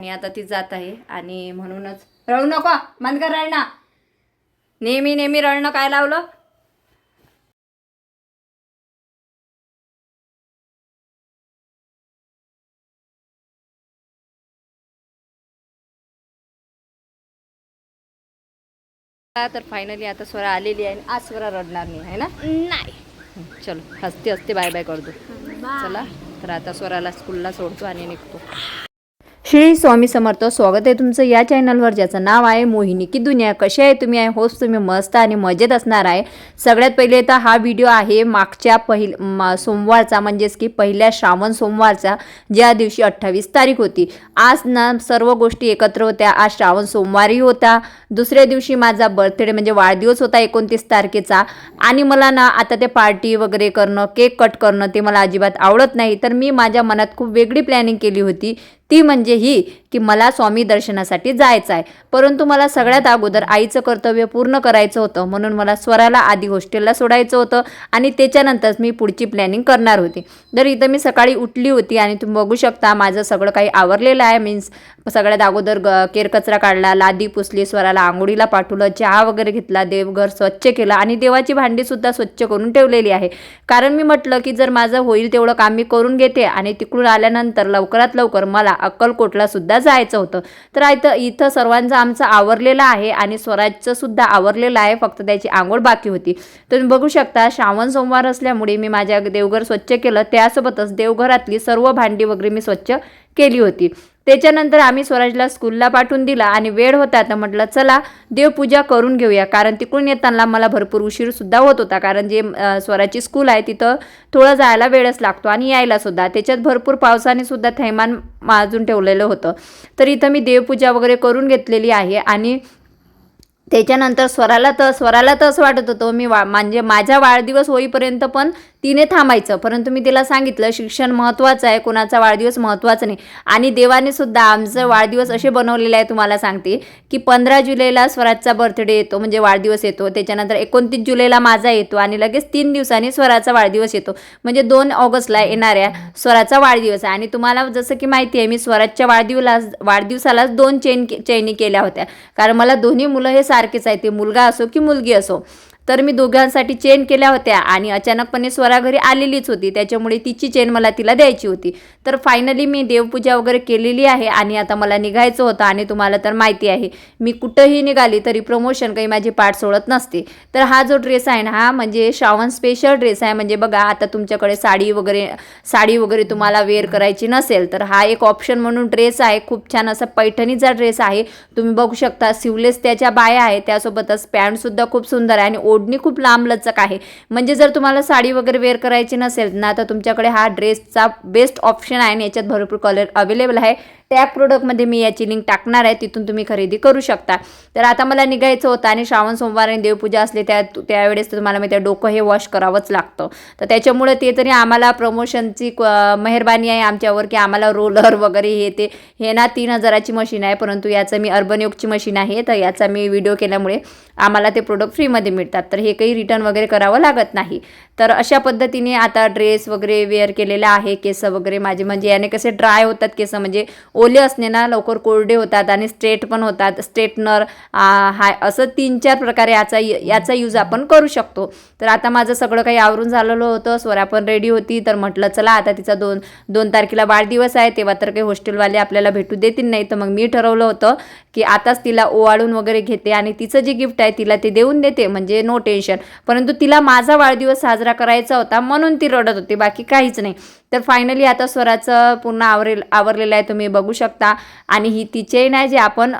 आणि आता ती जात आहे आणि म्हणूनच रळू नको बंद कर रळणं नेहमी नेहमी रळणं काय लावलं? तर फायनली आता स्वरा आलेली आहे आणि आज स्वरा रडणार नाही आहे ना? नाही. चलो हसते हसते बाय बाय करतो चला तर आता स्वराला स्कूलला सोडतो आणि निघतो. श्री स्वामी समर्थ स्वागत आहे तुमचं या चॅनलवर ज्याचं नाव आहे मोहिनी की दुनिया. कशी आहे तुम्ही? आहे होस्ट तुम्ही मस्त आणि मजेत असणार आहे. सगळ्यात पहिले तर हा व्हिडिओ आहे मागच्या पहिल मा- सोमवारचा म्हणजेच की पहिल्या श्रावण सोमवारचा ज्या दिवशी अठ्ठावीस तारीख होती. आज ना सर्व गोष्टी एकत्र होत्या. आज श्रावण सोमवारी होता. दुसऱ्या दिवशी माझा बर्थडे म्हणजे वाढदिवस होता एकोणतीस तारखेचा. आणि मला ना आता ते पार्टी वगैरे करणं केक कट करणं ते मला अजिबात आवडत नाही. तर मी माझ्या मनात खूप वेगळी प्लॅनिंग केली होती. ती म्हणजे ही की मला स्वामी दर्शनासाठी जायचं आहे परंतु मला सगळ्यात अगोदर आईचं कर्तव्य पूर्ण करायचं होतं. म्हणून मला स्वराला आधी हॉस्टेलला सोडायचं होतं आणि त्याच्यानंतरच मी पुढची प्लॅनिंग करणार होती. तर इथं मी सकाळी उठली होती आणि तुम्ही बघू शकता माझं सगळं काही आवरलेलं आहे. मीन्स सगळ्यात अगोदर ग केरकचरा काढला लादी पुसली स्वराला आंघोळीला पाठवलं चहा वगैरे घेतला देवघर स्वच्छ केलं आणि देवाची भांडीसुद्धा स्वच्छ करून ठेवलेली आहे. कारण मी म्हटलं की जर माझं होईल तेवढं काम मी करून घेते आणि तिकडून आल्यानंतर लवकरात लवकर मला अक्कलकोटला सुद्धा जायचं होतं. तर इथं इथं सर्वांचं आमचं आवरलेलं आहे आणि स्वराजचं सुद्धा आवरलेलं आहे फक्त त्याची आंघोळ बाकी होती. तुम्ही बघू शकता श्रावण सोमवार असल्यामुळे मी माझ्या देवघर स्वच्छ केलं. त्यासोबतच देवघरातली सर्व भांडी वगैरे मी स्वच्छ केली होती. त्याच्यानंतर आम्ही स्वराजला स्कूलला पाठवून दिला आणि वेळ होता तर म्हटलं चला देवपूजा करून घेऊया. कारण तिकडून येताना मला भरपूर उशीरसुद्धा होत होता कारण जे स्वराजची स्वराची स्कूल आहे तिथं थोडं जायला वेळच लागतो आणि यायला सुद्धा. त्याच्यात भरपूर पावसाने सुद्धा थैमान माजून ठेवलेलं होतं. तर इथं मी देवपूजा वगैरे करून घेतलेली आहे आणि त्याच्यानंतर स्वराला तर स्वराला तर असं वाटत होतं. मी वा म्हणजे माझा वाढदिवस होईपर्यंत पण तिने थांबायचं. परंतु मी तिला सांगितलं शिक्षण महत्त्वाचं आहे कोणाचा वाढदिवस महत्त्वाचा नाही. आणि देवाने सुद्धा आमचं वाढदिवस असे बनवलेले आहे तुम्हाला सांगते की पंधरा जुलैला स्वराजचा बर्थडे येतो म्हणजे वाढदिवस येतो. त्याच्यानंतर एकोणतीस जुलैला माझा येतो आणि लगेच तीन दिवसांनी स्वराचा वाढदिवस येतो. म्हणजे दोन ऑगस्टला येणाऱ्या स्वराचा वाढदिवस आहे. आणि तुम्हाला जसं की माहिती आहे मी स्वराजच्या वाढदिवला वाढदिवसालाच दोन चेन चैनी केल्या होत्या. कारण मला दोन्ही मुलं हे सारखेच आहे ते मुलगा असो की मुलगी असो. तर मी दोघांसाठी चेन केल्या होत्या आणि अचानकपणे स्वरा घरी आलेलीच होती. त्याच्यामुळे तिची चेन मला तिला द्यायची होती. तर फायनली मी देवपूजा वगैरे केलेली आहे आणि आता मला निघायचं होतं आणि तुम्हाला तर माहिती आहे मी कुठंही निघाली तरी प्रमोशन काही माझी पाठ सोडत नसते. तर हा जो ड्रेस आहे ना हा म्हणजे श्रावण स्पेशल ड्रेस आहे. म्हणजे बघा आता तुमच्याकडे साडी वगैरे साडी वगैरे तुम्हाला वेअर करायची नसेल तर हा एक ऑप्शन म्हणून ड्रेस आहे. खूप छान असा पैठणीचा ड्रेस आहे. तुम्ही बघू शकता सिवलेस त्याच्या बाया आहे. त्यासोबतच पॅन्टसुद्धा खूप सुंदर आहे आणि ओढणी खूप लांब लचक आहे. म्हणजे जर तुम्हाला साडी वगैरे वेअर करायची नसेल ना तर तुमच्याकडे हा ड्रेसचा बेस्ट ऑप्शन आहे आणि याच्यात भरपूर कलर अवेलेबल आहे. त्या प्रोडक्टमध्ये मी याची लिंक टाकणार आहे तिथून तुम्ही खरेदी करू शकता. तर आता मला निघायचं होतं आणि श्रावण सोमवार आणि देवपूजा असली त्या त्यावेळेस तुम्हाला मी त्या डोकं हे वॉश करावंच लागतं. तर त्याच्यामुळे ते तरी आम्हाला प्रमोशनची क- मेहरबानी आहे आमच्यावर की आम्हाला रोलर वगैरे हे ते हे ना तीन हजाराची मशीन आहे परंतु याचं मी अर्बन योगची मशीन आहे तर याचा मी व्हिडिओ केल्यामुळे आम्हाला ते प्रोडक्ट फ्रीमध्ये मिळतात. तर हे काही रिटर्न वगैरे करावं लागत नाही. तर अशा पद्धतीने आता ड्रेस वगैरे वेअर केलेला आहे केस वगैरे माझे. म्हणजे याने कसे ड्राय होतात केस म्हणजे ओले असणे ना लवकर कोरडे होतात आणि स्ट्रेट पण होतात. स्ट्रेटनर हाय असं तीन चार प्रकारे याचा याचा यूज आपण करू शकतो. तर आता माझं सगळं काही आवरून झालेलं होतं. स्वरा पण रेडी होती. तर म्हटलं चला आता तिचा दोन दोन तारखेला वाढदिवस आहे. तेव्हा तर काही हॉस्टेलवाले आपल्याला भेटू देतील नाही. तर मग मी ठरवलं होतं की आताच तिला ओवाळून वगैरे घेते आणि तिचं जे गिफ्ट आहे तिला ते देऊन देते. म्हणजे नो टेन्शन परंतु तिला माझा वाढदिवस साजरा करायचा होता म्हणून ती रडत होती बाकी काहीच नाही. तर फायनली आता स्वराचं पूर्ण आवरेल आवरलेलं आहे तुम्ही बघू शकता. आणि ही ती चेन आहे जी आपण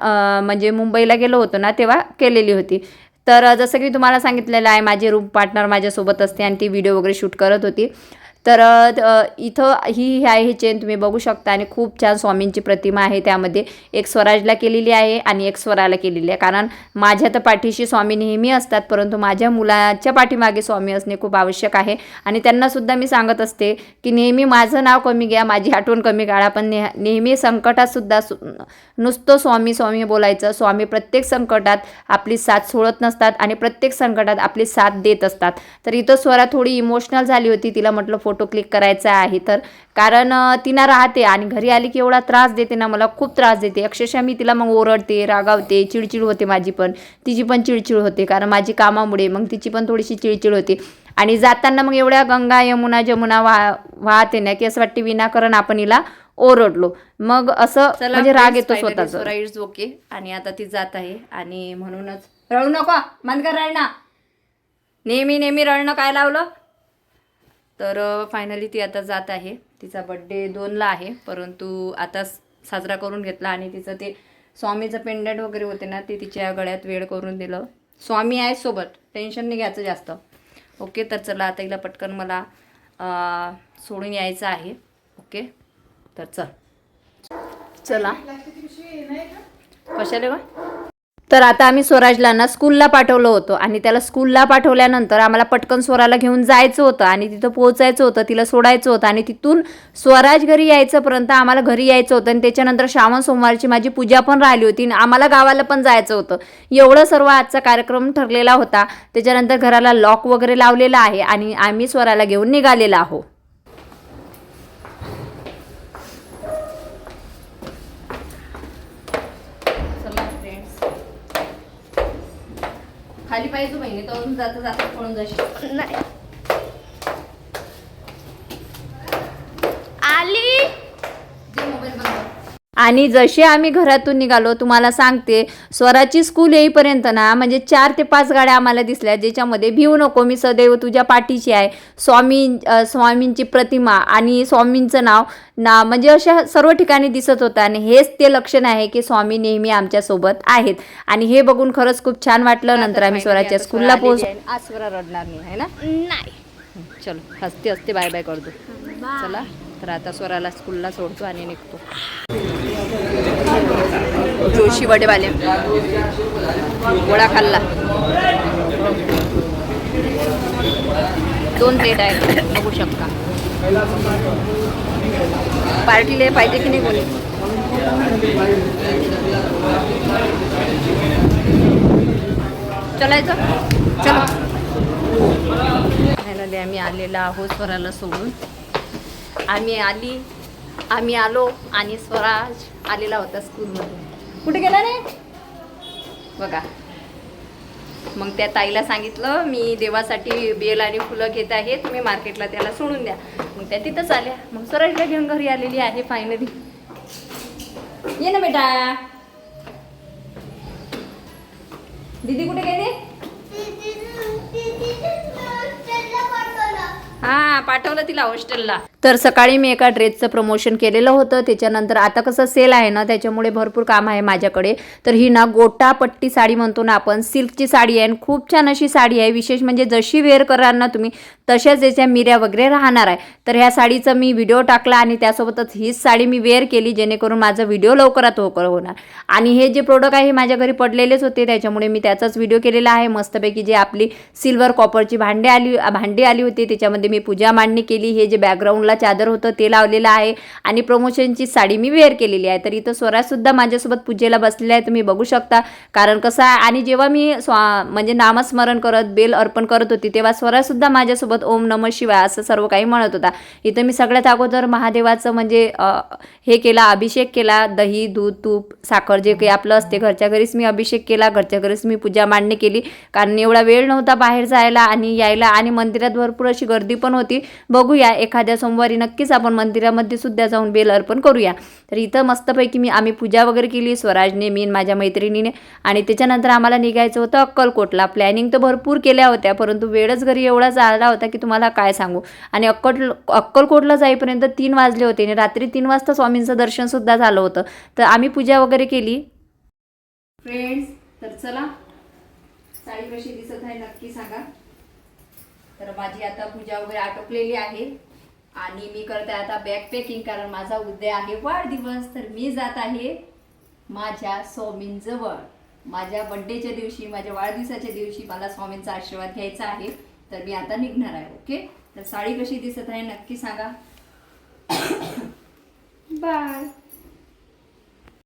म्हणजे मुंबईला गेलो होतो ना तेव्हा केलेली होती. तर जसं की तुम्हाला सांगितलेलं आहे माझी रूम पार्टनर माझ्यासोबत असते आणि ती व्हिडिओ वगैरे शूट करत होती. तर इथं ही आहे हे चेन तुम्ही बघू शकता आणि खूप छान स्वामींची प्रतिमा आहे त्यामध्ये. एक स्वराजला केलेली आहे आणि एक स्वराला केलेली आहे. कारण माझ्या तर पाठीशी स्वामी नेहमी असतात परंतु माझ्या मुलाच्या पाठीमागे स्वामी असणे खूप आवश्यक आहे. आणि त्यांनासुद्धा मी सांगत असते की नेहमी माझं नाव कमी घ्या माझी आठवण कमी काढा. पण नेह नेहमी संकटातसुद्धा सु नुसतं स्वामी स्वामी बोलायचं. स्वामी प्रत्येक संकटात आपली साथ सोडत नसतात आणि प्रत्येक संकटात आपली साथ देत असतात. तर इथं स्वरा थोडी इमोशनल झाली होती. तिला म्हटलं फोटो क्लिक करायचा आहे. तर कारण अं, ती ना राहते आणि घरी आली की एवढा त्रास देते ना मला खूप त्रास देते. अक्षरशः मी तिला मग ओरडते रागावते चिडचिड होते माझी पण. तिची पण चिडचिड होते कारण माझी कामामुळे मग तिची पण थोडीशी चिडचिड होते. आणि जाताना मग एवढ्या गंगा यमुना जमुना वाह वाहते ना की असं वाटते विनाकारण आपण हिला ओरडलो. मग असं म्हणजे राग येतो स्वतःचा. ओके आणि आता ती जात आहे आणि म्हणूनच रडू नको मन कर नेहमी नेहमी रडणं काय लावलं? तर फायनली ती आता जात आहे. तिचा बड्डे दोनला आहे. परंतु आता साजरा करून घेतला आणि तिचं ते स्वामीचं पेंडंट वगैरे होते ना ते तिच्या गळ्यात वेळ करून दिलं. स्वामी आहे सोबत. टेन्शन नाही घ्यायचं जास्त. ओके तर चला आता हिला पटकन मला सोडून यायचं आहे. ओके तर चल. चला. कशाला का तर आता आम्ही स्वराजला ना स्कूलला पाठवलं होतं आणि त्याला स्कूलला पाठवल्यानंतर आम्हाला पटकन स्वराला घेऊन जायचं होतं आणि तिथं पोहोचायचं होतं तिला सोडायचं होतं आणि तिथून स्वराज घरी यायचंपर्यंत आम्हाला घरी यायचं होतं आणि त्याच्यानंतर श्रावण सोमवारची माझी पूजा पण राहिली होती आणि आम्हाला गावाला पण जायचं होतं. एवढं सर्व आजचा कार्यक्रम ठरलेला होता. त्याच्यानंतर घराला लॉक वगैरे लावलेला आहे आणि आम्ही स्वराला घेऊन निघालेला आहोत चला फ्रेंड्स आली पाहिजे बहिणी तर जाता जाता पळून जाशील. नाही आली दे मोबाईल बंद कर. आणि जसे आम्ही घरातून निघालो तुम्हाला सांगते स्वराची स्कूल येईपर्यंत ना म्हणजे चार ते पाच गाड्या आम्हाला दिसल्या ज्याच्यामध्ये भिवू नको मी सदैव तुझ्या पाठीशी आहे. स्वामी स्वामींची प्रतिमा आणि स्वामींचं नाव ना म्हणजे अशा सर्व ठिकाणी दिसत होतं. आणि हेच ते लक्षण आहे की स्वामी नेहमी आमच्यासोबत आहेत. आणि हे बघून खरंच खूप छान वाटलं. नंतर आम्ही स्वराच्या स्कूलला पोहोच आज स्वरा रडणार नाही आहे ना? नाही. चलो हसते हसते बाय बाय करतो चला तर आता स्वराला स्कूलला सोडतो आणि निघतो. जोशी वडेवाले. वडा खाल्ला. दोन प्लेट आहेत. बघू शकता. पार्टीले पाहिजे की नाही कोणी? चलायचं? चलो. आम्ही आलेलो आहोत स्वराला सोडून. आम्ही आली. आम्ही आलो आणि स्वराज आलेला होता स्कूलमध्ये कुठे गेला रे बघा मग त्या ताईला सांगितलं मी देवासाठी बेल आणि फुलं घेत आहे तुम्ही मार्केटला त्याला सोडून द्या मग त्या तिथंच आल्या मग स्वराजला घेऊन घरी आलेली आहे फायनली ये ना बेटा दीदी कुठे गेली पाठवलं तिला हॉस्टेलला. तर सकाळी मी एका ड्रेसचं प्रमोशन केलेलं होतं. त्याच्यानंतर आता कसं सेल आहे ना त्याच्यामुळे भरपूर काम आहे माझ्याकडे. तर ही ना गोटापट्टी साडी म्हणतो ना आपण सिल्कची साडी आहे आणि खूप छान अशी साडी आहे. विशेष म्हणजे जशी वेअर कराल ना तुम्ही तशाच याच्या मिऱ्या वगैरे राहणार आहे. तर ह्या साडीचा मी व्हिडिओ टाकला आणि त्यासोबतच हीच साडी मी वेअर केली जेणेकरून माझा व्हिडिओ लवकरात लवकर होणार. आणि हे जे प्रोडक्ट आहे हे माझ्या घरी पडलेलेच होते त्याच्यामुळे मी त्याचाच व्हिडिओ केलेला आहे. मस्तपैकी जे आपली सिल्वर कॉपरची भांडे आली भांडी आली होती त्याच्यामध्ये मी पूजा मांडणी केली हे जे बॅकग्राऊंडला चादर होतं ते लावलेलं आहे आणि प्रमोशनची साडी मी वेअर केलेली आहे. तर इथं स्वराजसुद्धा माझ्यासोबत पूजेला बसलेला आहे तुम्ही बघू शकता. कारण कसं आहे आणि जेव्हा मी स्वा म्हणजे नामस्मरण करत बेल अर्पण करत होती तेव्हा स्वराजसुद्धा माझ्यासोबत ओम नम शिवाय असं सर्व काही म्हणत होता. इथं मी सगळ्यात अगोदर महादेवाचं म्हणजे हे केला अभिषेक केला दही दूध तूप साखर जे काही आपलं असते घरच्या घरीच मी अभिषेक केला घरच्या घरीच मी पूजा मांडणी केली. कारण एवढा वेळ नव्हता बाहेर जायला आणि यायला आणि मंदिरात भरपूर अशी गर्दी पण होती. बघूया एखाद्या सोमवारी नक्कीच आपण मंदिरामध्ये सुद्धा जाऊन बेल अर्पण करूया. तर इथं मस्तपैकी मी आम्ही पूजा वगैरे केली स्वराजने मी माझ्या मैत्रिणीने. आणि त्याच्यानंतर आम्हाला निघायचं होतं अक्कलकोटला. प्लॅनिंग तर भरपूर केल्या होत्या परंतु वेळच घरी एवढा चालला होता की तुम्हाला काय सांगू. आणि अक्कल अक्कलकोटला जाईपर्यंत तीन वाजले होते आणि रात्री तीन वाजता स्वामींचं दर्शनसुद्धा झालं होतं. तर आम्ही पूजा वगैरे केली. फ्रेंड्स तर चला. साडी कशी दिसत आहे नक्की सांगा. तर माझी आता पूजा वगैरे आटोपलेली आहे. आणि मी करते आता बॅग पॅकिंग कारण माझा उद्या आहे वाढदिवस. तर मी जात आहे माझ्या स्वामींजवळ माझ्या बड्डेच्या दिवशी माझ्या वाढदिवसाच्या दिवशी मला स्वामींचा आशीर्वाद घ्यायचा आहे. तर मी आता निघणार आहे ओके? तर साडी कशी दिसत आहे नक्की सांगा. बाय.